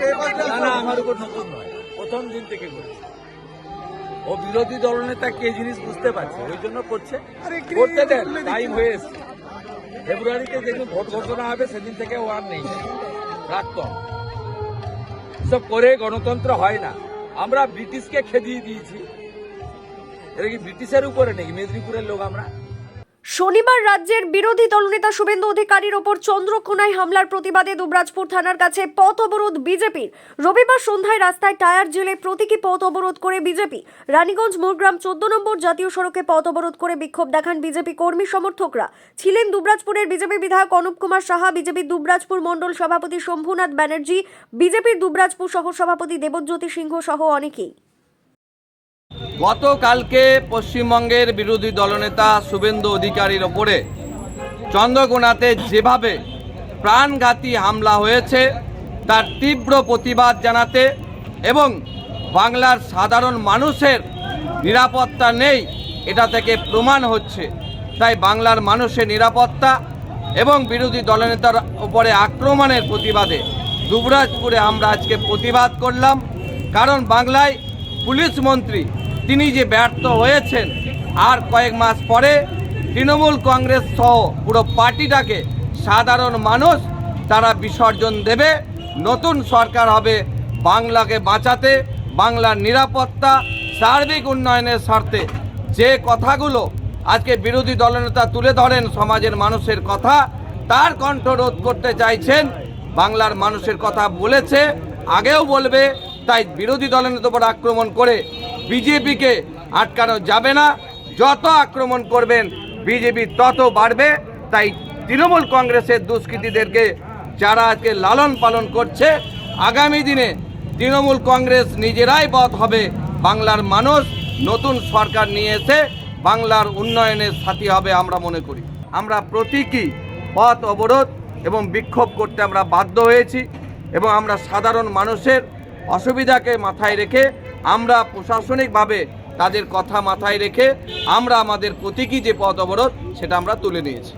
না না আমার উপর নতুন নয়। প্রথম দিন থেকে করছে। ও বিরোধী দলনেতা কে জিনিস বুঝতে পারছে? ওই জন্য করছে। করতে দেন টাইম হয়ে এসছে। ফেব্রুয়ারিতে যেদিন ভোট ঘোষণা হবে সেদিন থেকে ও আর নেই। প্রাক্তন সব করে গণতন্ত্র হয় না। আমরা ব্রিটিশকে খেদিয়ে দিয়েছি। এটা কি ব্রিটিশের উপরে নাকি? মেদিনীপুরের লোক আমরা? শনিবার রাজ্যের বিরোধী দলনেতা শুভেন্দু অধিকারীর ওপর চন্দ্রকোনায় হামলার প্রতিবাদে দুবরাজপুর থানার কাছে পথ অবরোধ বিজেপির। রবিবার সন্ধ্যায় রাস্তায় টায়ার জেলে প্রতীকী পথ অবরোধ করে বিজেপি। রানীগঞ্জ, মোরগ্রাম, চোদ্দ নম্বর জাতীয় সড়কে পথ অবরোধ করে বিক্ষোভ দেখান বিজেপি কর্মী সমর্থকরা। ছিলেন দুবরাজপুরের বিজেপি বিধায়ক অনুপ কুমার সাহা, বিজেপির দুবরাজপুর মণ্ডল সভাপতি শম্ভুনাথ ব্যানার্জি, বিজেপির দুবরাজপুর সহ সভাপতি দেবজ্যোতি সিংহ সহ অনেকেই। গতকালকে পশ্চিমবঙ্গের বিরোধী দলনেতা শুভেন্দু অধিকারীর ওপরে চন্দ্রকোনাতে যেভাবে প্রাণঘাতী হামলা হয়েছে, তার তীব্র প্রতিবাদ জানাতে এবং বাংলার সাধারণ মানুষের নিরাপত্তা নেই, এটা থেকে প্রমাণ হচ্ছে। তাই বাংলার মানুষের নিরাপত্তা এবং বিরোধী দলনেতার উপরে আক্রমণের প্রতিবাদে দুবরাজপুরে আমরা আজকে প্রতিবাদ করলাম। কারণ বাংলায় পুলিশ মন্ত্রী তিনি যে ব্যর্থ হয়েছেন, আর কয়েক মাস পরে তৃণমূল কংগ্রেস সহ পুরো পার্টিটাকে সাধারণ মানুষ তারা বিসর্জন দেবে। নতুন সরকার হবে বাংলাকে বাঁচাতে, বাংলার নিরাপত্তা, সার্বিক উন্নয়নের স্বার্থে। যে কথাগুলো আজকে বিরোধী দলনেতা তুলে ধরেন সমাজের মানুষের কথা, তার কণ্ঠ রোধ করতে চাইছেন, বাংলার মানুষের কথা বলেছে, আগেও বলবে, তাই বিরোধী দলের উপর আক্রমণ করে বিজেপিকে আটকানো যাবে না। যত আক্রমণ করবেন, বিজেপি তত বাড়বে। তাই তৃণমূল কংগ্রেসের দুষ্কৃতীদেরকে যারা আজকে লালন পালন করছে, আগামী দিনে তৃণমূল কংগ্রেস নিজেরাই বধ হবে। বাংলার মানুষ নতুন সরকার নিয়ে এসে বাংলার উন্নয়নের সাথী হবে আমরা মনে করি। আমরা প্রতীকী পথ অবরোধ এবং বিক্ষোভ করতে আমরা বাধ্য হয়েছি এবং আমরা সাধারণ মানুষের অসুবিধাকে মাথায় রেখে আমরা প্রশাসনিকভাবে তাদের কথা মাথায় রেখে আমরা আমাদের প্রতীকী যে পথ অবরোধ, সেটা আমরা তুলে নিয়েছি।